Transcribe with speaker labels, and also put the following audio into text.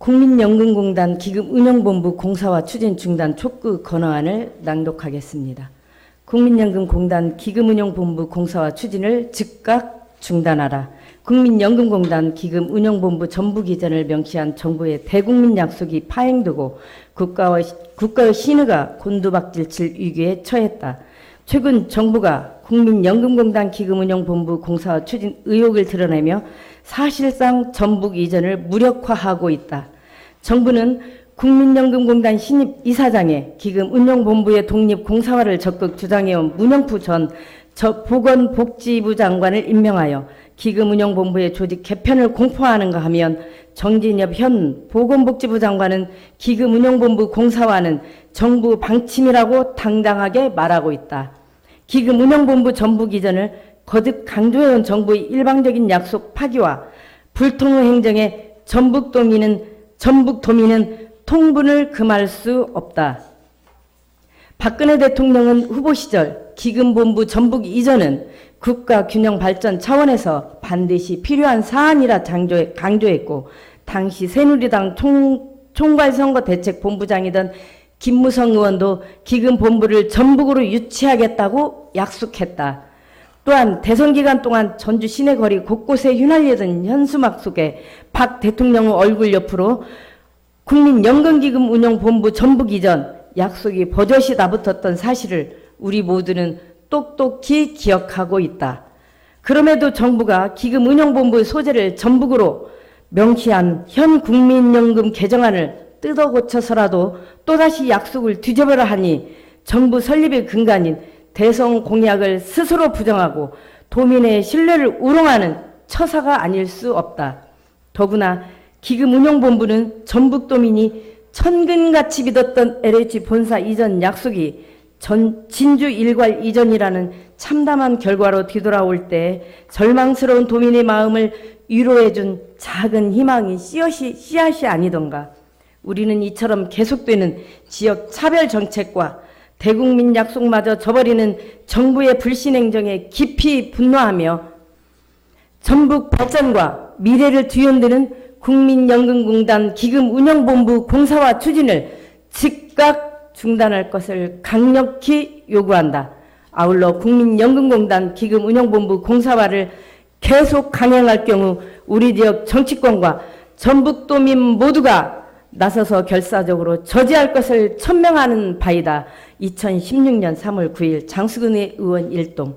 Speaker 1: 국민연금공단 기금운영본부 공사와 추진 중단 촉구 건의안을 낭독하겠습니다. 국민연금공단 기금운용본부 공사와 추진을 즉각 중단하라. 국민연금공단 기금운용본부 전부 기전을 명시한 정부의 대국민 약속이 파행되고 국가와 국가의 신의가 곤두박질칠 위기에 처했다. 최근 정부가 국민연금공단 기금운용본부 공사와 추진 의혹을 드러내며 사실상 전북 이전을 무력화하고 있다. 정부는 국민연금공단 신입 이사장의 기금 운용본부의 독립 공사화를 적극 주장해온 문영푸 전 저- 보건복지부 장관을 임명하여 기금운용본부의 조직 개편을 공포하는가 하면 정진엽 현 보건복지부 장관은 기금운용본부 공사화는 정부 방침이라고 당당하게 말하고 있다. 기금운용본부 전북 이전을 거듭 강조해온 정부의 일방적인 약속 파기와 불통의 행정에 전북도민은 전북 도민은 통분을 금할 수 없다. 박근혜 대통령은 후보 시절 기금본부 전북 이전은 국가 균형 발전 차원에서 반드시 필요한 사안이라 강조했고 당시 새누리당 총, 총괄선거 대책본부장이던 김무성 의원도 기금본부를 전북으로 유치하겠다고 약속했다. 또한 대선 기간 동안 전주 시내 거리 곳곳에 휘날리던 현수막 속에 박 대통령 얼굴 옆으로 국민연금기금 운영본부 전북 이전 약속이 버젓이 나붙었던 사실을 우리 모두는 똑똑히 기억하고 있다. 그럼에도 정부가 기금운용본부 소재를 전북으로 명시한 현 국민연금 개정안을 뜯어 고쳐서라도 또다시 약속을 뒤져보라 하니 정부 설립의 근간인 대선 공약을 스스로 부정하고 도민의 신뢰를 우롱하는 처사가 아닐 수 없다. 더구나 기금운용본부는 전북도민이 천근같이 믿었던 LH 본사 이전 약속이 전 진주 일괄 이전이라는 참담한 결과로 뒤돌아올 때 절망스러운 도민의 마음을 위로해준 작은 희망이 씨앗이, 씨앗이 아니던가. 우리는 이처럼 계속되는 지역 차별 정책과 대국민 약속마저 저버리는 정부의 불신 행정에 깊이 분노하며 전북 발전과 미래를 뒤흔드는 국민연금공단 기금운영본부 공사와 추진을 즉각 중단할 것을 강력히 요구한다. 아울러 국민연금공단 기금운영본부 공사화를 계속 강행할 경우 우리 지역 정치권과 전북도민 모두가 나서서 결사적으로 저지할 것을 천명하는 바이다. 2016년 3월 9일 장수근의 의원 일동